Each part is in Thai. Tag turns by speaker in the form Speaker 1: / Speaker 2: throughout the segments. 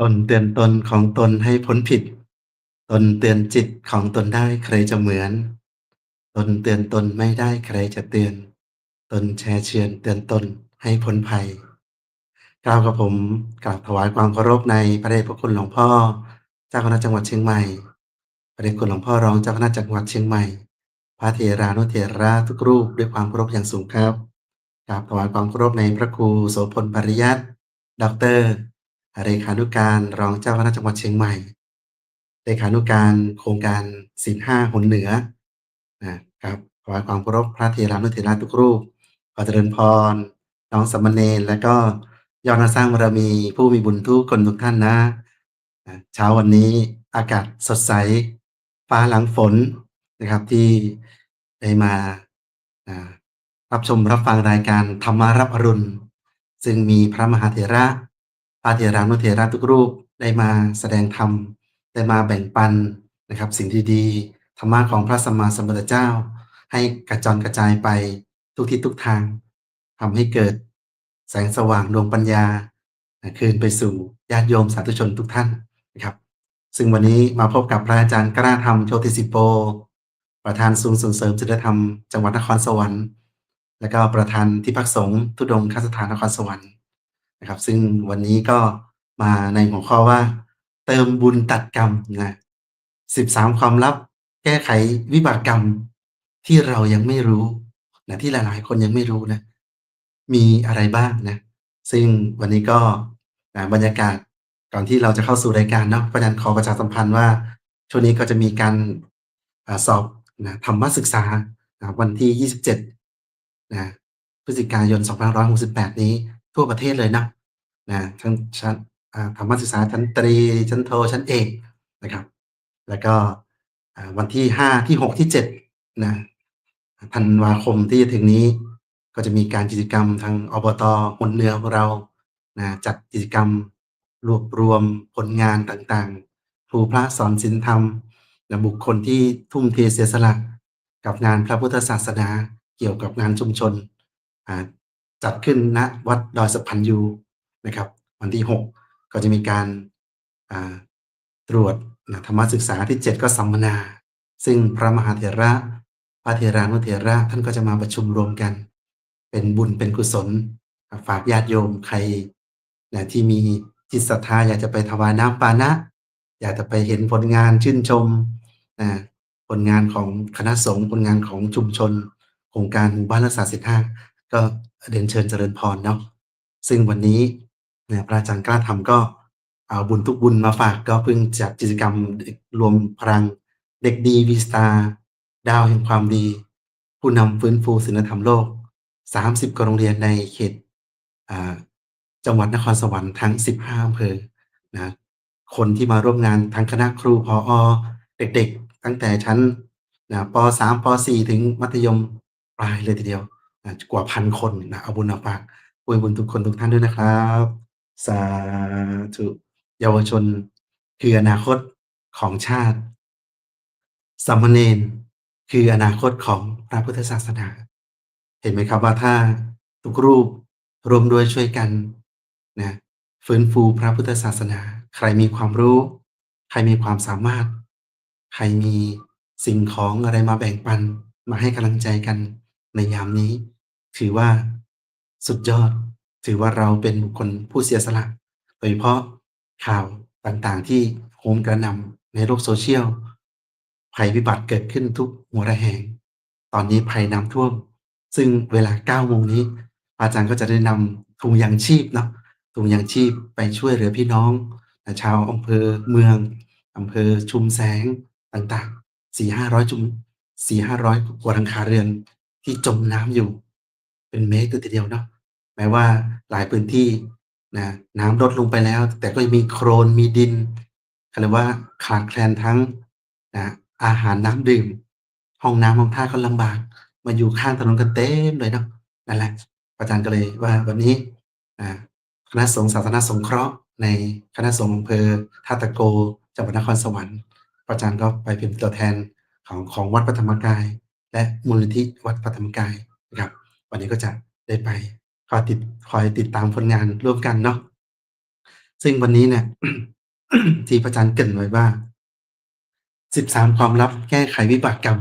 Speaker 1: ตนเตือนตนของตนให้พ้นผิด ตนเตือนจิตของตนได้ใครจะเหมือน ตนเตือนตนไม่ได้ใครจะเตือน ตนแชร์เชือนเตือนตนให้พ้นภัยกล่าวกับผมกราบถวายความเคารพในพระเดชพระคุณหลวงพ่อ เจ้าคณะจังหวัดเชียงใหม่ พระเดชคุณหลวงพ่อรองเจ้าคณะจังหวัดเชียงใหม่ พระเถรานุเถระทุกรูปด้วยความเคารพอย่างสูงครับกราบถวายความเคารพในพระครูโสพลปริยัติด็อกเตอร์ เลขานุการรองเจ้าคณะจังหวัดเชียงใหม่ เลขานุการโครงการศีลห้าหนเหนือนะครับถวายความเคารพพระเถรานุเถระทุกรูป ขอเจริญพร น้องสามเณรและก็ยอดนักสร้างบารมี ผู้มีบุญทุกคนทุกท่านนะเช้าวันนี้อากาศสดใส ฟ้าหลังฝนนะครับที่ได้มาอ่ารับชมรับฟังรายการธรรมารับอรุณ ซึ่งมีพระมหาเถระ พระเถรานุเถระทุกรูปได้มาแสดงธรรมได้มาแบ่งปันนะครับ สิ่งที่ดีธรรมะของพระสัมมาสัมพุทธเจ้า ให้กระจรกระจายไปทุกทิศทุกทางทำให้เกิดแสงสว่างดวงปัญญาคืนไปสู่ญาติโยมสาธุชนทุกท่านนะครับ ซึ่งวันนี้มาพบกับพระอาจารย์กล้าธรรมโชติสิโป ประธานศูนย์ส่งเสริมศีลธรรม จังหวัดนครสวรรค์ และก็ประธานที่พักสงฆ์ทุดงคสถานนครสวรรค์ นะครับ ซึ่งวันนี้ก็มาในหัวข้อว่า เติมบุญตัดกรรมนะสิบสามความลับ แก้ไขวิบากกรรมที่เรายังไม่รู้นะที่หลายๆ คนยังไม่รู้นะ มีอะไรบ้างนะ ซึ่งวันนี้ก็นะบรรยากาศก่อนที่เราจะเข้าสู่รายการเนาะพระอาจารย์ขอประชาสัมพันธ์ว่าช่วงนี้ก็จะมีการอสอบนะธรรมศึกษานะวันที่ 27นะพฤศจิกายน 2568 นี้ ทั่วประเทศเลยนะนะทั้งชั้นธรรมศึกษาชั้นตรีชั้นโทชั้นเอกนะครับ แล้วก็วันที่5ที่6ที่7นะธันวาคมที่จะถึงนี้ก็จะมีการกิจกรรมทางอบตหนเหนือของเรานะจัดกิจกรรมรวบรวมผลงานต่างๆ ครูพระสอนศีลธรรมและบุคคลที่ทุ่มเทเสียสละกับงานพระพุทธศาสนาเกี่ยวกับงานชุมชนอ่า จัดขึ้นณวัดดอยสะพันยูนะครับ วันที่ 6 ก็จะมีการาตรวจนะธรรมศึกษาที่ 7 ก็สัมมนา ซึ่งพระมหาเถระพระเถรานุเถระท่านก็จะมาประชุมรวมกัน เป็นบุญเป็นกุศล ฝากญาติโยมใครนะที่มีจิตศรัทธาอยากจะไปถวายน้ำปานะ อยากจะไปเห็นผลงานชื่นชมนะผลงานของคณะสงฆ์ผลงานของชุมชนโครงการหมู่บ้านรักษาศิลห้าก็ เดินเชิญเจริญพรเนาะซึ่งวันนี้เนี่ยพระอาจารย์กล้าทำก็เอาบุญทุกบุญมาฝากก็เพิ่งจัดกิจกรรมรวมพลังเด็กดีวีสตาดาวแห่งความดี ผู้นำฟื้นฟูศีลธรรมโลก 30กว่าโรงเรียนในเขตจังหวัดนครสวรรค์ทั้ง 15อำเภอนะคนที่มาร่วมงานทั้งคณะครูพออเด็กๆ ตั้งแต่ชั้นนะป .3 ป .4 ถึงมัธยมปลายเลยทีเดียว กว่าพันคนนะเอาบุญเอาฝากอวยบุญทุกคนทุกท่านด้วยนะครับ สาธุเยาวชนคืออนาคตของชาติสามเณรคืออนาคตของพระพุทธศาสนา เห็นไหมครับว่าถ้าทุกรูปรวมด้วยช่วยกันนะฟื้นฟูพระพุทธศาสนา ใครมีความรู้ ใครมีความสามารถ ใครมีสิ่งของอะไรมาแบ่งปันมาให้กำลังใจกันในยามนี้ ถือว่าสุดยอด ถือว่าเราเป็นบุคคลผู้เสียสละโดยเฉพาะข่าวต่างๆ ที่โหมกระนำในโลกโซเชียลภัยพิบัติเกิดขึ้นทุกหัวระแหง ตอนนี้ภัยน้ำท่วม ซึ่งเวลา9โมงนี้ อาจารย์ก็จะได้นำถุงยางชีพเนาะถุงยางชีพไปช่วยเหลือพี่น้องชาวอำเภอเมืองอำเภอชุมแสงต่างๆ4 5 0 0จุม4 5 0 0กว่าหลังคาเรือนที่จมน้ำอยู่ เป็นเมตรทีเดียวเนาะแม้ว่าหลายพื้นที่นะน้ำลดลงไปแล้ว แต่ก็ยังมีโคลนมีดินเขาเรียกว่าขาดแคลนทั้งนะอาหารน้ำดื่ม ห้องน้ำห้องท่าก็ลำบาก มาอยู่ข้างถนนกันเต็มเลยเนาะนั่นแหละอาจารย์ก็เลยว่าวันนี้คณะสงฆ์ศาสนาสงเคราะห์ ในคณะสงฆ์อำเภอท่าตะโกจังหวัดนครสวรรค์อาจารย์ก็ไปเป็นตัวแทนของของวัดพระธรรมกาย และมูลนิธิวัดพระธรรมกายนะครับ วันนี้ก็จะได้ไปคอยติดคอยติดตามผลงานร่วมกันเนาะซึ่งวันนี้เนี่ยที่พระอาจารย์เกริ่นไว้ว่า13ความลับแก้ไขวิบากกรรม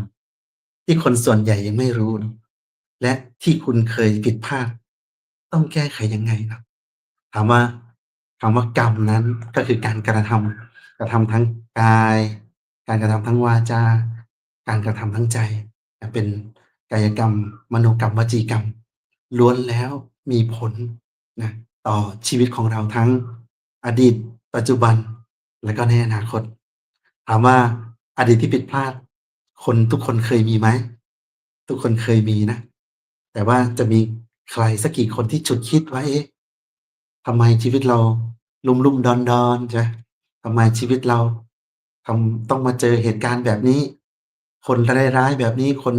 Speaker 1: ที่คนส่วนใหญ่ยังไม่รู้นะและที่คุณเคยผิดพลาดต้องแก้ไขยังไงเนาะถามว่าคำว่ากรรมนั้นก็คือการกระทำกระทำทั้งกาย การกระทำทั้งวาจา การกระทำทั้งใจเป็น กายกรรม มโนกรรมวจีกรรม ล้วนแล้วมีผลนะต่อชีวิตของเราทั้งอดีต ปัจจุบันและก็ในอนาคต ถามว่าอดีตที่ผิดพลาด คนทุกคนเคยมีไหม ทุกคนเคยมีนะ แต่ว่าจะมีใครสักกี่คนที่ฉุดคิดว่าเอ๊ะทำไมชีวิตเราลุ่มๆดอนๆใช่ไหมทำไมชีวิตเราทำต้องมาเจอเหตุการณ์แบบนี้ คนร้ายๆแบบนี้คน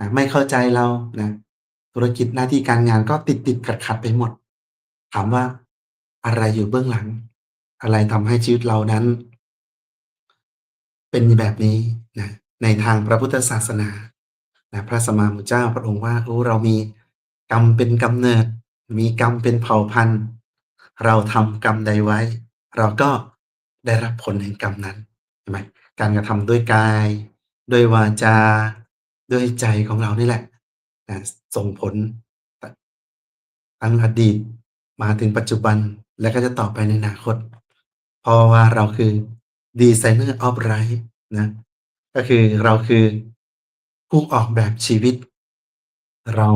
Speaker 1: นะไม่เข้าใจเรานะธุรกิจหน้าที่การงานก็ติดๆขัดๆไปหมด ถามว่าอะไรอยู่เบื้องหลัง อะไรทำให้ชีวิตเรานั้น เป็นแบบนี้นะในทางพระพุทธศาสนานะพระสมมามุเจ้าพระองค์ว่าโอ้เรามีกรรมเป็นกำเนิด มีกรรมเป็นเผ่าพันธุ์ เราทำกรรมใดไว้ เราก็ได้รับผลแห่งกรรมนั้นใช่ไหมการกระทำด้วยกาย ด้วยวาจา ด้วยใจของเรานี่แหละนะส่งผลทั้งอดีตมาถึงปัจจุบันและก็จะต่อไปในอนาคต เพราะว่าเราคือ designer of life นะก็คือเราคือผู้ออกแบบชีวิต เรา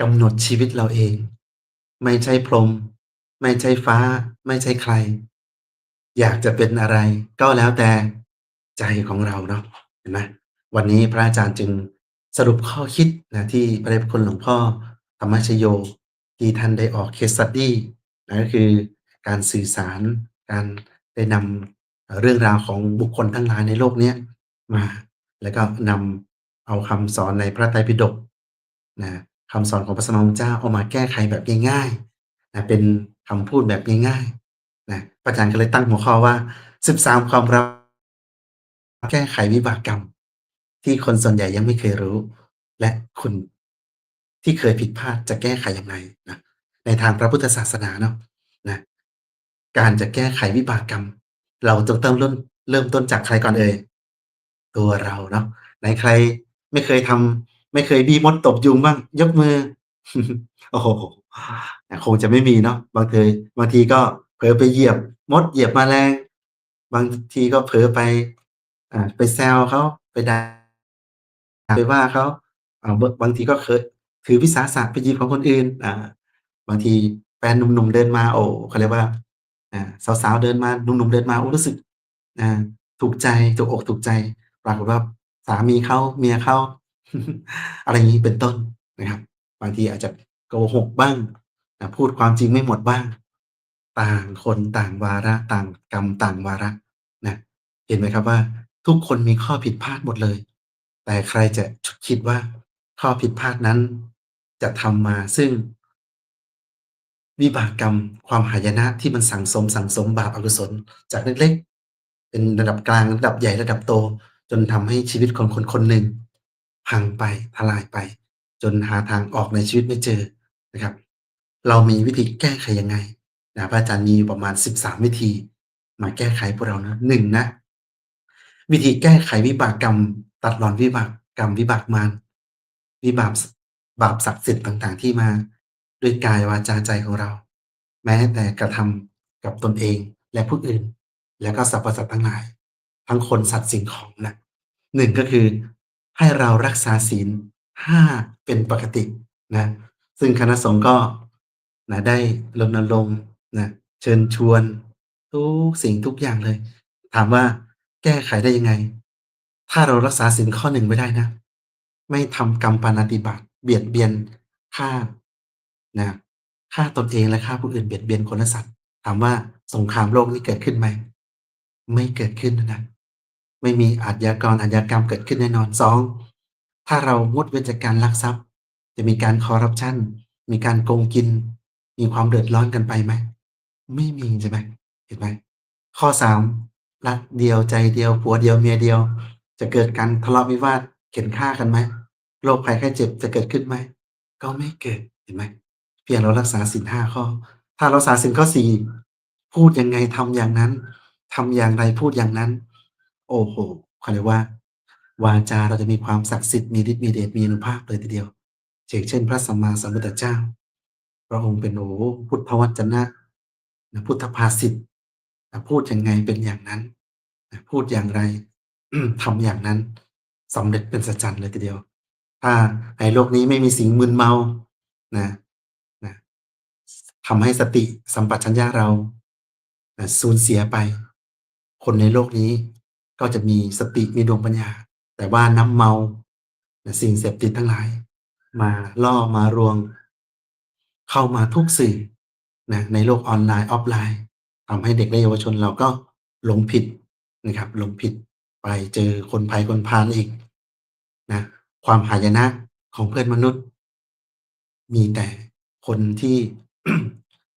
Speaker 1: กำหนดชีวิตเราเอง ไม่ใช่พรม ไม่ใช่ฟ้า ไม่ใช่ใคร อยากจะเป็นอะไร ก็แล้วแต่ใจของเราเนาะเห็นไหม วันนี้พระอาจารย์จึงสรุปข้อคิดนะที่พระเดชคุณหลวงพ่อธรรมชโยที่ท่านได้ออก case study นะก็คือการสื่อสารการได้นำเอ่อเรื่องราวของบุคคลทั้งหลายในโลกเนี้มา แล้วก็นำเอาคำสอนในพระไตรปิฎกนะคำสอนของพระสมมาสัมพุทธเจ้าเอามาแก้ไขแบบง่ายๆนะเป็นคำพูดแบบง่ายๆนะพระอาจารย์ก็เลยตั้งหัวข้อว่า 13 ความลับแก้ไขวิบากกรรม ที่คนส่วนใหญ่ยังไม่เคยรู้ และคุณที่เคยผิดพลาดจะแก้ไขยังไงนะในทางพระพุทธศาสนาเนาะนะการจะแก้ไขวิบากกรรม เราจะต้องเริ่มเริ่มต้นจากใครก่อนเอ่ยตัวเราเนาะไหนใครไม่เคยทำไม่เคยบีมดตบยุงบ้าง ยกมือโอ้โหคงจะไม่มีเนาะบางทีบางทีก็เผลอไปเหยียบมดเหยียบมาแมลงบางทีก็เผลอไป อ่า ไปแซวเขาไปด่า ไปว่าเขาอ่าบางทีก็เคยถือวิสาสะไปหยิบของคนอื่น อ่า บางทีแฟนหนุ่มๆเดินมา โอ้เขาเรียกว่า อ่า สาวๆเดินมาหนุ่มๆเดินมาโอ้รู้สึก อ่า ถูกใจถูกอกถูกใจปรากฏว่าสามีเขาเมียเขา อะไรอย่างนี้เป็นต้นนะครับ บางทีอาจจะโกหกบ้างนะพูดความจริงไม่หมดบ้าง ต่างคนต่างวาระต่างกรรมต่างวาระนะเห็นไหมครับว่า ทุกคนมีข้อผิดพลาดหมดเลย แต่ใครจะฉุกคิดว่าข้อผิดพลาดนั้น จะทำมาซึ่ง วิบากกรรมความหายนะที่มันสั่งสมสั่งสมบาปอกุศลจากเล็กๆ เป็นระดับกลางระดับใหญ่ระดับโต จนทำให้ชีวิตของคนคนหนึ่ง พังไปทลายไป จนหาทางออกในชีวิตไม่เจอนะครับ เรามีวิธีแก้ไขยังไงนะพระอาจารย์มีอยู่ประมาณ 13 วิธี มาแก้ไขพวกเรานะหนึ่งนะ วิธีแก้ไขวิบากกรรม ตัดรอนวิบากกรรมวิบากมารวิบากบาปศักดิ์สิทธิ์ต่างๆ ที่มา ด้วยกายวาจาใจของเรา แม้แต่กระทำกับตนเองและผู้อื่น แล้วก็สรรพสัตว์ทั้งหลาย ทั้งคนสัตว์สิ่งของนะหนึ่งก็คือให้เรารักษาศีลห้าเป็นปกตินะซึ่งคณะสงฆ์ก็นะได้รณรงค์นะเชิญชวน ทุกสิ่งทุกอย่างเลย ถามว่าแก้ไขได้ยังไง ถ้าเรารักษาศีลข้อหนึ่งไม่ได้นะ ไม่ทำกรรมปาณาติบาตเบียดเบียนฆ่านะฆ่าตนเองและฆ่าผู้อื่นเบียดเบียนคนและสัตว์ถามว่าสงครามโลกนี้เกิดขึ้นไหมไม่เกิดขึ้นนะไม่มีอาชญากรอาชญากรรมเกิดขึ้นแน่นอนสองถ้าเรางดเว้นจากการลักทรัพย์ จะมีการคอร์รัปชันมีการโกงกิน มีความเดือดร้อนกันไปไหมไม่มีใช่ไหมเห็นไหมข้อสามรักเดียวใจเดียวผัวเดียวเมียเดียว จะเกิดการทะเลาะวิวาทเข็นฆ่ากันไหมโรคภัยไข้เจ็บจะเกิดขึ้นไหมก็ไม่เกิดเห็นไหมเพียงเรารักษาศีลห้าข้อ ถ้าเรารักษาศีลข้อสี่พูดยังไงทำอย่างนั้นทำอย่างไรพูดอย่างนั้น โอ้โหเขาเรียกว่า วาจาเราจะมีความศักดิ์สิทธิ์มีฤทธิ์มีเดชมีอนุภาพเลยทีเดียวเช่นเช่น พระสัมมาสัมพุทธเจ้า พระองค์เป็นโอ้พุทธวจนะนะพุทธภาษิตนะพูดยังไงเป็นอย่างนั้นนะพูดอย่างไร ทำอย่างนั้นสำเร็จเป็นสัจจรรย์เลยทีเดียว ถ้าในโลกนี้ไม่มีสิ่งมึนเมานะนะทำให้สติสัมปชัญญะเรานะสูญเสียไป คนในโลกนี้ก็จะมีสติมีดวงปัญญา แต่ว่าน้ำเมานะสิ่งเสพติดทั้งหลาย มาล่อมารวง เข้ามาทุกสื่อนะในโลกออนไลน์ออฟไลน์ทำให้เด็กและเยาวชนเราก็หลงผิดนะครับหลงผิด ไปเจอคนภัยคนพาลอีกนะ ความหายนะของเพื่อนมนุษย์ มีแต่คนที่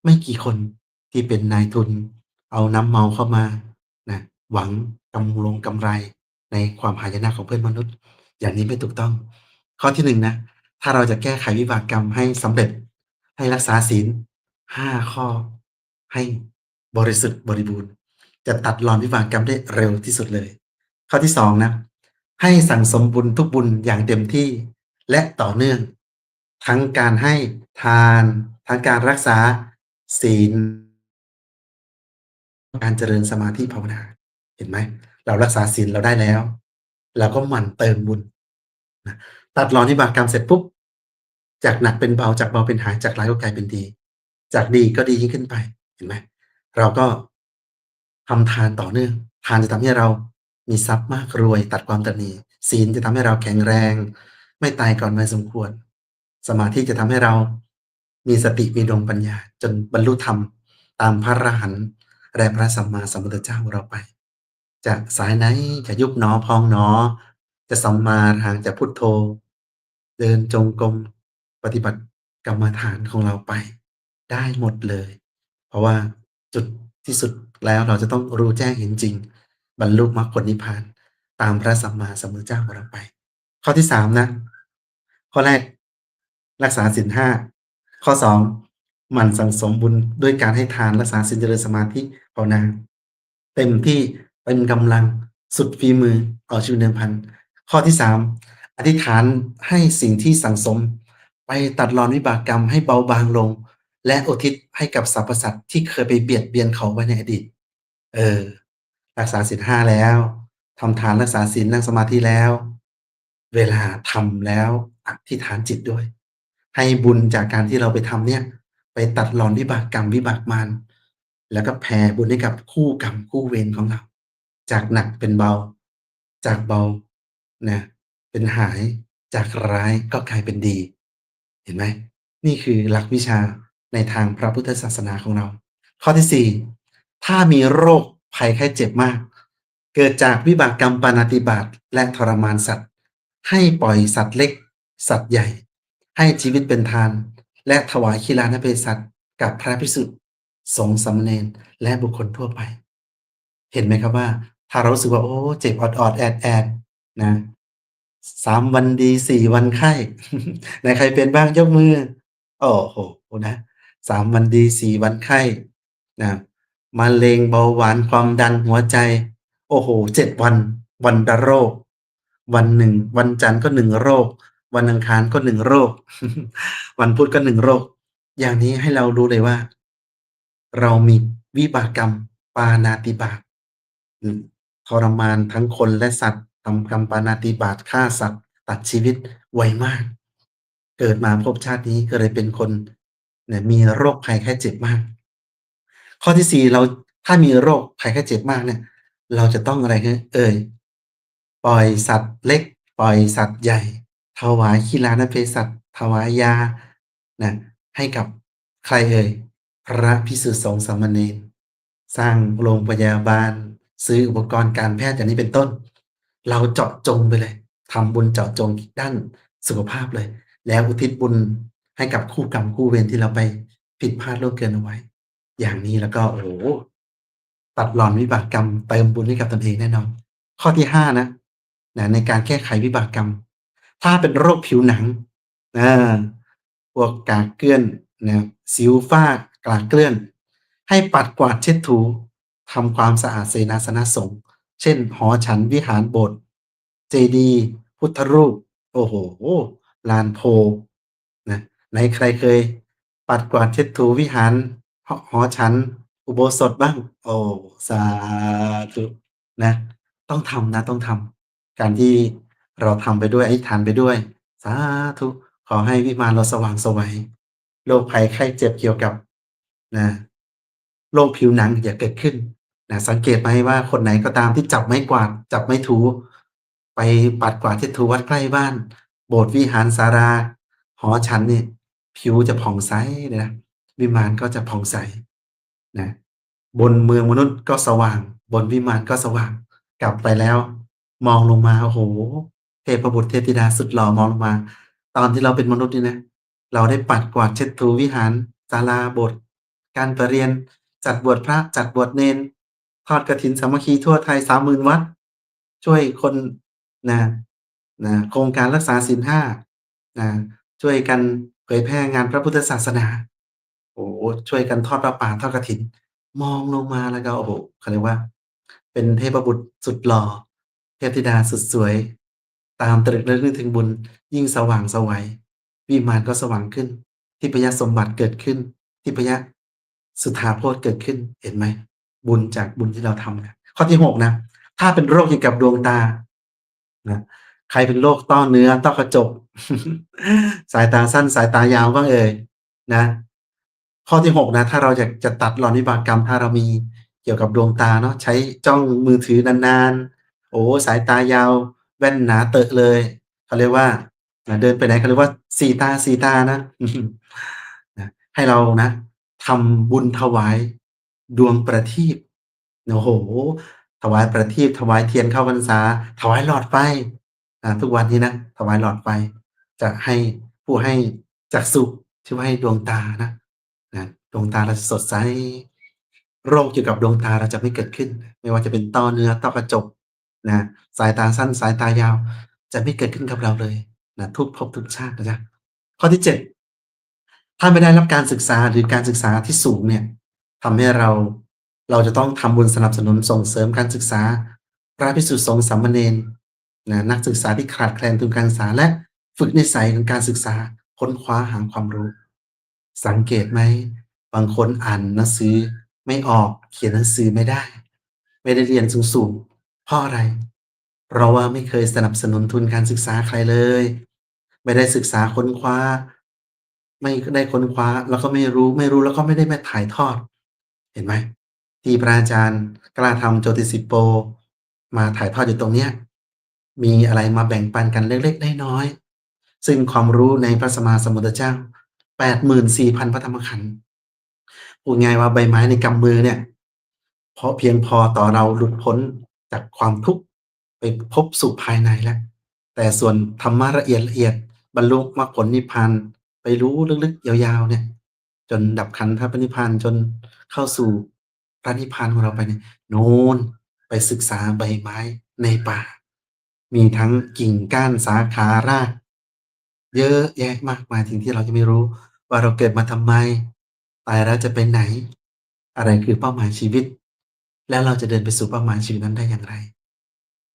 Speaker 1: ไม่กี่คนที่เป็นนายทุน เอาน้ำเมาเข้ามานะหวังกำลงกำไรในความหายนะของเพื่อนมนุษย์ อย่างนี้ไม่ถูกต้อง ข้อที่หนึ่งนะถ้าเราจะแก้ไขวิบากกรรมให้สำเร็จ ให้รักษาศีลห้าข้อ ให้บริสุทธิ์บริบูรณ์ จะตัดรอนวิบากกรรมได้เร็วที่สุดเลย ข้อที่สองนะ ให้สั่งสมบุญทุกบุญอย่างเต็มที่และต่อเนื่อง ทั้งการให้ทาน ทั้งการรักษาศีล การเจริญสมาธิภาวนา เห็นไหม เรารักษาศีลเราได้แล้ว เราก็หมั่นเติมบุญนะตัดรอนิบากกรรมเสร็จปุ๊บ จากหนักเป็นเบาจากเบาเป็นหายจากร้ายก็กลายเป็นดี จากดีก็ดียิ่งขึ้นไป เห็นไหม เราก็ทำทานต่อเนื่อง ทานจะทำให้เรา มีทรัพย์มากรวยตัดความตนีศีลจะทำให้เราแข็งแรง ไม่ตายก่อนวัยสมควร สมาธิจะทำให้เรามีสติมีดวงปัญญา จนบรรลุธรรมตามพระอรหันต์และพระสัมมาสัมพุทธเจ้าเราไปจะสายไหนจะยุบหนอพองหนอ จะสัมมาทางจะพุทโธ เดินจงกรมปฏิบัติกรรมฐานของเราไป ได้หมดเลย เพราะว่าจุดที่สุดแล้วเราจะต้องรู้แจ้งเห็นจริง บรรลุมรรคผลนิพพาน ตามพระสัมมาสัมพุทธเจ้าของเราไป ข้อที่สามนะ ข้อแรก รักษาศีลห้าข้อสองหมั่นสั่งสมบุญด้วยการให้ทานรักษาศีลเจริญสมาธิภาวนา เต็มที่เต็มกำลังสุดฝีมือเอาชีวิตเดิมพัน ข้อที่สามอธิษฐานให้สิ่งที่สั่งสม ไปตัดรอนวิบากกรรมให้เบาบางลง และอุทิศให้กับสรรพสัตว์ที่เคยไปเบียดเบียนเขาไว้ในอดีต เออ รักษาศีลห้าแล้วทำทานรักษาศีลนั่งสมาธิแล้ว เวลาทำแล้วอธิษฐานจิตด้วย ให้บุญจากการที่เราไปทำเนี่ย ไปตัดรอนวิบากกรรมวิบากมารแล้วก็แผ่บุญให้กับคู่กรรมคู่เวรของเรา จากหนักเป็นเบา จากเบานะเป็นหายจากร้ายก็กลายเป็นดี เห็นไหมนี่คือหลักวิชาในทางพระพุทธศาสนาของเรา ข้อที่สี่ถ้ามีโรค ภัยไข้เจ็บมาก เกิดจากวิบากกรรมปานาติบาตและทรมานสัตว์ ให้ปล่อยสัตว์เล็ก สัตว์ใหญ่ ให้ชีวิตเป็นทาน และถวายคีลานเพศัตกับพระพิสุทธิ์สงสมเณรและบุคคลทั่วไป เห็นไหมครับว่า ถ้าเราสึกว่าโอ้เจ็บออดๆแอดแอดนะสามวันดีสี่วันไข้ไหนใครเป็นบ้างยกมือ โอ้โหนะสามวันดีสี่วันไข้นะ มะเร็งเบาหวานความดันหัวใจ โอ้โหเจ็ดวัน วันละโรค วันหนึ่ง วันจันทร์ก็หนึ่งโรค วันอังคารก็หนึ่งโรค วันพุธก็หนึ่งโรค อย่างนี้ให้เรารู้เลยว่า เรามีวิบากกรรม ปานาติบาตทรมานทั้งคนและสัตว์ทำกรรมปานาติบาตฆ่าสัตว์ ตัดชีวิตไวมาก เกิดมาภพชาตินี้ก็เลยเป็นคนเนี่ยมีโรคภัยไข้เจ็บมาก ข้อที่สี่เราถ้ามีโรคภัยไข้เจ็บมากเนี่ย เราจะต้องอะไรฮะเอ่ยปล่อยสัตว์เล็ก ปล่อยสัตว์ใหญ่ ถวายคีลานเภสัชถวายยานะให้กับใครเอ่ยพระภิกษุสงฆ์สามเณรสร้างโรงพยาบาล ซื้ออุปกรณ์การแพทย์อย่างนี้เป็นต้น เราเจาะจงไปเลยทำบุญเจาะจงด้านสุขภาพเลย แล้วอุทิศบุญให้กับคู่กรรมคู่เวรที่เราไปผิดพลาดล่วงเกินเอาไว้ อย่างนี้แล้วก็โอ้โฮตัดรอนวิบากกรรมเติมบุญให้กับตนเองแน่นอน ข้อที่5นะนะในการแก้ไขวิบากกรรม ถ้าเป็นโรคผิวหนังอาพวกกากเกลื่อนนะสิวฝ้ากลากเกลื่อน ให้ปัดกวาดเช็ดถูทำความสะอาดเสนาสนะสงฆ์เช่น หอฉันวิหารโบสถ์เจดีย์พุทธรูป โอ้โฮลานโพนะไหนใครเคย ปัดกวาดเช็ดถูวิหาร หหอฉัน อุโบสถบ้าง โอ้ สาธุ นะ ต้องทำนะ ต้องทำ การที่เราทำไปด้วย อธิษฐานไปด้วย สาธุ ขอให้วิมานเราสว่างสวัย โรคภัยไข้เจ็บเกี่ยวกับ นะ โรคผิวหนังอย่าเกิดขึ้น นะ สังเกตไหมว่าคนไหนก็ตามที่จับไม้กวาด จับไม้ถู ไปปัดกวาดเช็ดถูวัดใกล้บ้าน โบสถ์วิหารศาลาหอฉันนี่ผิวจะผ่องใสเลยนะ วิมานก็จะผ่องใสนะบนเมืองมนุษย์ก็สว่าง บนวิมานก็สว่าง กลับไปแล้ว มองลงมาโอ้โฮเทพบุตรเทพธิดาสุดหล่อมองลงมา ตอนที่เราเป็นมนุษย์นี่นะเราได้ปัดกวาดเช็ดถูวิหารศาลาโบสถ์การประเรียนจัดบวชพระจัดบวชเณรทอดกฐินสามัคคีทั่วไทย30,000วัด ช่วยคนนะนะโครงการรักษาศีล5นะช่วยกันเผยแพร่งานพระพุทธศาสนา โอ้โฮช่วยกันทอดผ้าป่าทอดกฐิน มองลงมาแล้วก็โอ้โฮเขาเรียกว่า เป็นเทพบุตรสุดหล่อเทพธิดาสุดสวย ตามตรึกระลึกนึกถึงบุญ ยิ่งสว่างสวัยวิมานก็สว่างขึ้น ทิพยสมบัติเกิดขึ้น ทิพยสุธาโภชน์เกิดขึ้นเห็นไหมบุญจากบุญที่เราทำนะข้อที่6นะถ้าเป็นโรคเกี่ยวกับดวงตานะใครเป็นโรคต้อเนื้อต้อกระจก สายตาสั้นสายตายาวบ้างเอ่ยนะ ข้อที่6นะถ้าเราอยากจะตัดรอนวิบากกรรม ถ้าเรามีเกี่ยวกับดวงตาเนาะใช้จ้องมือถือนานๆ โอ้สายตายาวแว่นหนาเตอะเลยเขาเรียกว่าเดินไปไหนเขาเรียกว่าสีตาสีตานะให้เรานะทำบุญถวายดวงประทีปโอ้โฮถวายประทีปถวายเทียนเข้าพรรษา ถวายหลอดไฟอ่าทุกวันนี้นะถวายหลอดไฟจะให้ผู้ให้จักษุชื่อว่าให้ดวงตานะ ดวงตาเราจะสดใส โรคเกี่ยวกับดวงตาเราจะไม่เกิดขึ้น ไม่ว่าจะเป็นต้อเนื้อต้อกระจกนะสายตาสั้นสายตายาว จะไม่เกิดขึ้นกับเราเลยนะทุกภพทุกชาตินะจ๊ะข้อที่7ถ้าไม่ได้รับการศึกษาหรือการศึกษาที่สูงเนี่ยทำให้เราเราจะต้องทำบุญสนับสนุนส่งเสริมการศึกษา พระภิกษุสงฆ์สามเณรนะนักศึกษาที่ขาดแคลนทุนการศึกษาและฝึกนิสัยของการศึกษาค้นคว้าหาความรู้ สังเกตไหม บางคนอ่านหนังสือไม่ออกเขียนหนังสือไม่ได้ ไม่ได้เรียนสูงๆเพราะอะไร?เพราะว่าไม่เคยสนับสนุนทุนการศึกษาใครเลย ไม่ได้ศึกษาค้นคว้า ไม่ได้ค้นคว้า แล้วก็ไม่รู้ไม่รู้แล้วก็ไม่ได้มาถ่ายทอด เห็นไหมที่พระอาจารย์กล้าธรรมโจติปัสโป มาถ่ายทอดอยู่ตรงเนี้ยมีอะไรมาแบ่งปันกันเล็กๆน้อยๆซึ่งความรู้ในพระสมมาสมุทธเจ้า 84,000 พระธรรมขันธ์ พูดง่ายว่าใบไม้ในกำมือเนี่ยเพราะเพียงพอต่อเราหลุดพ้นจากความทุกข์ไปพบสุขภายในแล้ว แต่ส่วนธรรมะละเอียดๆบรรลุมรรคผลนิพพานไปรู้ลึกๆยาวๆเนี่ย จนดับขันธปนิพพานจนเข้าสู่พระนิพพานของเราไปเนี่ยนู้นไปศึกษาใบไม้ในป่า มีทั้งกิ่งก้านสาขาราก เยอะแยะมากมายสิ่งที่เราจะไม่รู้ว่าเราเกิดมาทำไม ตายแล้วจะไปไหน อะไรคือเป้าหมายชีวิต แล้วเราจะเดินไปสู่เป้าหมายชีวิตนั้นได้อย่างไร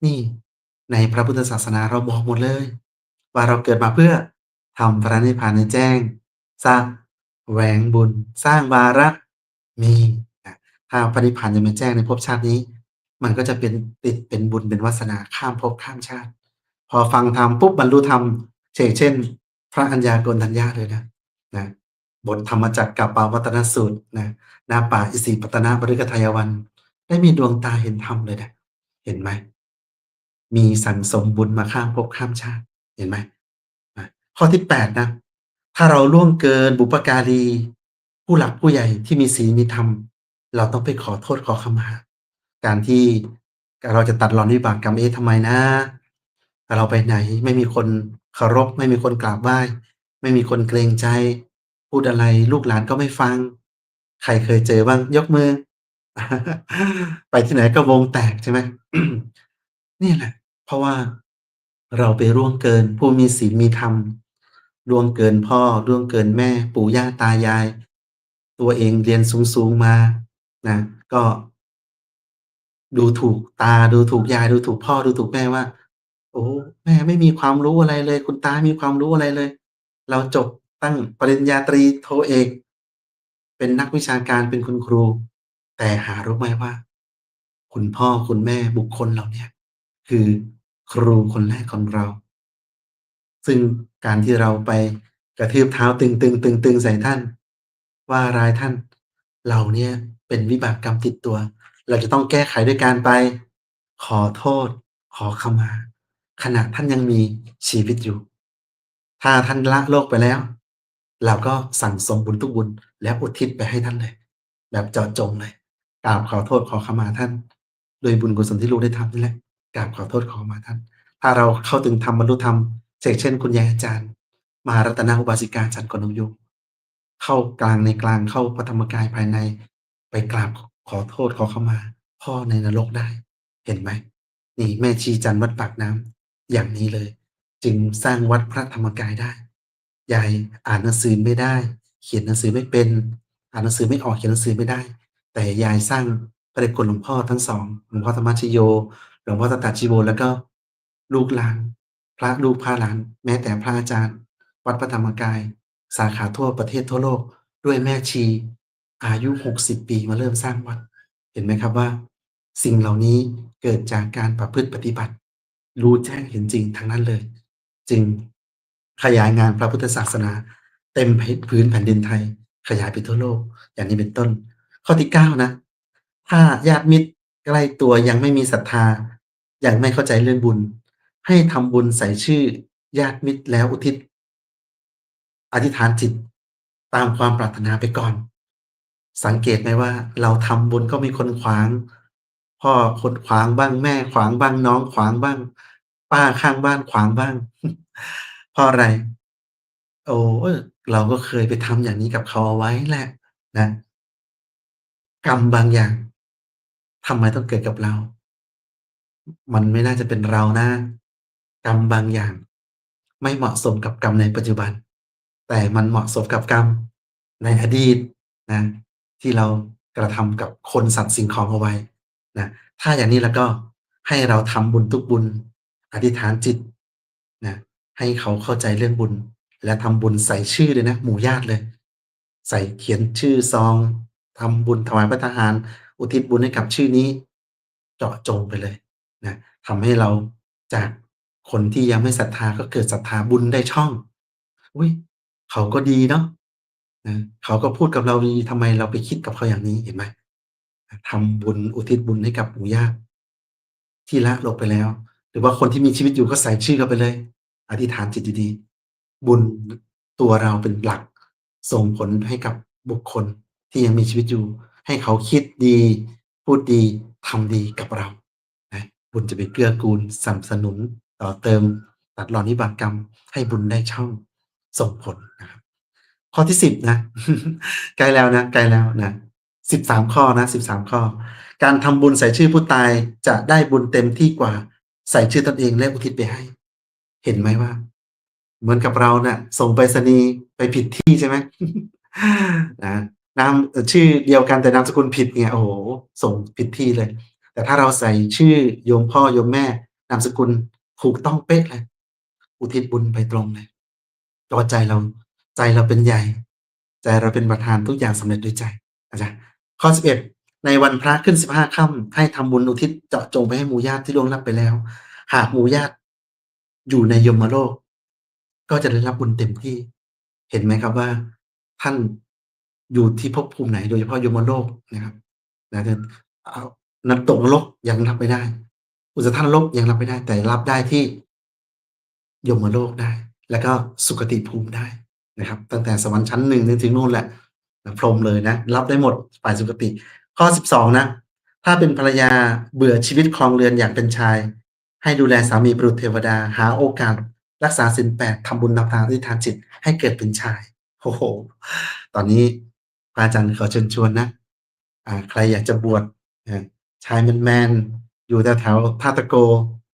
Speaker 1: นี่ในพระพุทธศาสนาเราบอกหมดเลย ว่าเราเกิดมาเพื่อทำพระนิพพานให้แจ้งแสวงบุญ สร้างบารมีนะถ้าพระนิพพานยังไม่แจ้งในภพชาตินี้ มันก็จะเป็นติดเป็นบุญเป็นวาสนาข้ามภพข้ามชาติ พอฟังธรรมปุ๊บบรรลุธรรมเฉกเช่น พระอัญญาโกณฑัญญาเลยนะนะ บทธรรมจักรกัปปวัตนสูตรนะณป่าอิสิปตนบฤคทายวัน ได้มีดวงตาเห็นธรรมเลยนะเห็นไหม มีสั่งสมบุญมาข้ามภพข้ามชาติ เห็นไหมข้อที่8นะ ถ้าเราล่วงเกินบุพการี ผู้หลักผู้ใหญ่ที่มีศีลมีธรรม เราต้องไปขอโทษขอขมา การที่เราจะตัดรอนวิบากกรรมเอ๊ะทำไมนะเราไปไหนไม่มีคนเคารพไม่มีคนกราบไหว้ ไม่มีคนเกรงใจ พูดอะไรลูกหลานก็ไม่ฟัง ใครเคยเจอบ้าง ยกมือ ไปที่ไหนก็วงแตกใช่ไหม นี่แหละ เพราะว่าเราไปล่วงเกิน ผู้มีศีลมีธรรมล่วงเกินพ่อล่วงเกินแม่ ปู่ย่าตายาย ตัวเองเรียนสูงๆมานะก็ ดูถูกตาดูถูกยาย ดูถูกพ่อดูถูกแม่ว่า โอ้แม่ไม่มีความรู้อะไรเลย คุณตาไม่มีความรู้อะไรเลย เราจบ ตั้งปริญญาตรีโทเอก เป็นนักวิชาการเป็นคุณครู แต่หารู้ไหมว่า คุณพ่อคุณแม่บุคคลเหล่าเนี้ยคือครูคนแรกของเรา ซึ่งการที่เราไปกระทืบเท้าตึงๆๆๆใส่ท่าน ว่ารายท่าน เราเนี่ยเป็นวิบากกรรมติดตัว เราจะต้องแก้ไขด้วยการไป ขอโทษ ขอขมา ขณะท่านยังมีชีวิตอยู่ ถ้าท่านละโลกไปแล้ว เราก็สั่งสมบุญทุกบุญ แล้วอุทิศไปให้ท่านเลย แบบเจาะจงเลยกราบขอโทษขอขมาท่านโดยบุญกุศลที่ลูกได้ทำนี่แหละกราบขอโทษขอขมาท่าน ถ้าเราเข้าถึงธรรมบรรลุธรรมเช่นเช่น คุณยายอาจารย์ มหารัตนอุบาสิกาจันทร์กนกยุเข้ากลางในกลางเข้าพระธรรมกายภายใน ไปกราบขอโทษขอขมา พ่อในนรกได้ เห็นไหมนี่แม่ชีจันทร์วัดปากน้ำอย่างนี้เลย จึงสร้างวัดพระธรรมกายได้ ยายอ่านหนังสือไม่ได้ เขียนหนังสือไม่เป็น อ่านหนังสือไม่ออกเขียนหนังสือไม่ได้ แต่ยายสร้างพระเดชคุณหลวงพ่อทั้ง2หลวงพ่อธรรมชโย หลวงพ่อตตะชีโวแล้วก็ลูกหลาน พระลูกพระหลาน แม้แต่พระอาจารย์ วัดพระธรรมกาย สาขาทั่วประเทศทั่วโลก ด้วยแม่ชี อายุ 60 ปีมาเริ่มสร้างวัด เห็นไหมครับว่า สิ่งเหล่านี้เกิดจากการประพฤติปฏิบัติ รู้แจ้งเห็นจริงทั้งนั้นเลย จึง ขยายงานพระพุทธศาสนา เต็มพื้นแผ่นดินไทย ขยายไปทั่วโลก อย่างนี้เป็นต้น ข้อที่9นะ ถ้าญาติมิตรใกล้ตัวยังไม่มีศรัทธา ยังไม่เข้าใจเรื่องบุญ ให้ทำบุญใส่ชื่อญาติมิตรแล้วอุทิศ อธิษฐานจิตตามความปรารถนาไปก่อน สังเกตไหมว่า เราทำบุญก็มีคนขวาง พ่อคนขวางบ้างแม่ขวางบ้างน้องขวางบ้าง ป้าข้างบ้านขวางบ้าง เพราะอะไร?โอ้เราก็เคยไปทำอย่างนี้กับเขาเอาไว้แหละนะ กรรมบางอย่างทำไมต้องเกิดกับเรา มันไม่น่าจะเป็นเรานะ กรรมบางอย่าง ไม่เหมาะสมกับกรรมในปัจจุบัน แต่มันเหมาะสมกับกรรมในอดีตนะ ที่เรากระทำกับคนสัตว์สิ่งของเอาไว้นะถ้าอย่างนี้แล้วก็ให้เราทำบุญทุกบุญ อธิษฐานจิตนะ ให้เขาเข้าใจเรื่องบุญ และทำบุญใส่ชื่อเลยนะ หมู่ญาติเลย ใส่เขียนชื่อซองทำบุญถวายภัตตาหาร อุทิศบุญให้กับชื่อนี้ เจาะจงไปเลยนะทำให้เราจากคนที่ยังไม่ศรัทธาก็เกิดศรัทธาบุญได้ช่อง อุ๊ยเขาก็ดีเนาะนะเขาก็พูดกับเราดีทำไมเราไปคิดกับเขาอย่างนี้เห็นไหมทำบุญอุทิศบุญให้กับหมู่ญาติที่ละลกไปแล้ว หรือว่าคนที่มีชีวิตอยู่ก็ใส่ชื่อเข้าไปเลย อธิษฐานจิตดีๆบุญตัวเราเป็นหลัก ส่งผลให้กับบุคคลที่ยังมีชีวิตอยู่ ให้เขาคิดดี พูดดีทำดีกับเรานะบุญจะไปเกื้อกูลสนับสนุนต่อเติมตัดรอนวิบากกรรม ให้บุญได้ช่องส่งผลนะครับข้อที่10นะใกล้แล้วนะใกล้แล้วนะ13ข้อนะ13ข้อ การทำบุญใส่ชื่อผู้ตายจะได้บุญเต็มที่กว่าใส่ชื่อตนเองและอุทิศไปให้ เห็นไหมว่า เหมือนกับเราน่ะส่งไปรษณีย์ไปผิดที่ใช่ไหมนะนามชื่อเดียวกันแต่นามสกุลผิดเนี่ยโอ้โฮส่งผิดที่เลย แต่ถ้าเราใส่ชื่อโยมพ่อโยมแม่ นามสกุลถูกต้องเป๊ะเลย อุทิศบุญไปตรงเลยเพราะว่าใจเราใจเราเป็นใหญ่ ใจเราเป็นประธานทุกอย่างสำเร็จด้วยใจนะจ๊ะข้อ11ในวันพระขึ้น15ค่ำให้ทำบุญอุทิศเจาะจงไปให้หมู่ญาติที่ล่วงลับไปแล้ว หากหมู่ญาติ อยู่ในยมโลก ก็จะได้รับบุญเต็มที่ เห็นไหมครับว่า ท่านอยู่ที่ภพภูมิไหน โดยเฉพาะยมโลกนะครับนะจะอ้าวนตกนรกยังรับไม่ได้ อุสธานรกยังรับไม่ได้ แต่รับได้ที่ยมโลกได้ แล้วก็สุคติภูมิได้นะครับ ตั้งแต่สวรรค์ชั้น1จนถึงนู่นแหละพรมเลยนะ รับได้หมดฝ่ายสุคติ ข้อ12นะ ถ้าเป็นภรรยาเบื่อชีวิตครองเรือนอยากเป็นชาย ให้ดูแลสามีบุรุษเทวดาหาโอกาส รักษาศีล8ทำบุญทำทานอธิษฐานจิตให้เกิดเป็นชายโอ้โฮตอนนี้พระอาจารย์ขอเชิญชวนนะอ่าใครอยากจะบวชชายแมนๆอยู่แถวๆท่าตะโก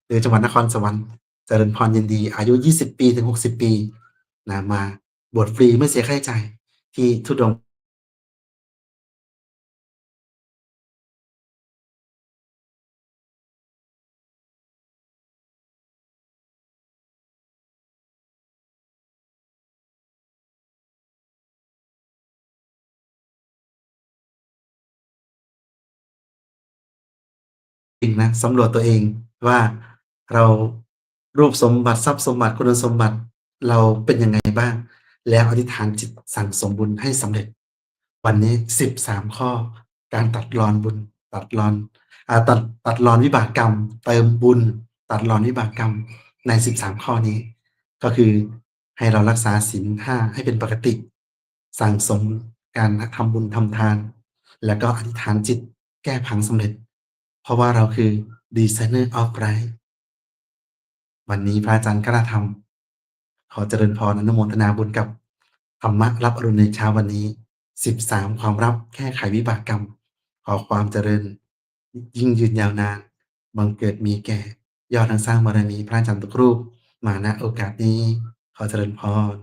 Speaker 1: หรือจังหวัดนครสวรรค์เจริญพรยินดี อายุ 20 ปีถึง 60 ปีนะมาบวชฟรีไม่เสียค่าใช้จ่ายที่ธุดง จริงนะสำรวจตัวเองว่าเรารูปสมบัติทรัพย์สมบัติคุณสมบัติเราเป็นยังไงบ้าง แล้วอธิษฐานจิตสั่งสมบุญให้สำเร็จ วันนี้13ข้อ การตัดรอนบุญ ตัดรอนอตัดตัดรอนวิบากกรรม เติมบุญ ตัดรอนวิบากกรรมใน13ข้อนี้ ก็คือให้เรารักษาศีล5ให้เป็นปกติ สั่งสมการทำบุญทำทาน แล้วก็อธิษฐานจิตแก้ผังสำเร็จ เพราะว่าเราคือ Designer of Life วันนี้พระอาจารย์กล้าทำขอเจริญพรอนุโมทนาบุญกับธรรมะรับอรุณในเช้าวันนี้ 13 ความลับแก้ไขวิบากกรรม ขอความเจริญ ยิ่งยืนยาวนานบังเกิดมีแก่ ยอดนักสร้างบารมีพระอาจารย์ทุกรูป มาณโอกาสนี้ ขอเจริญพร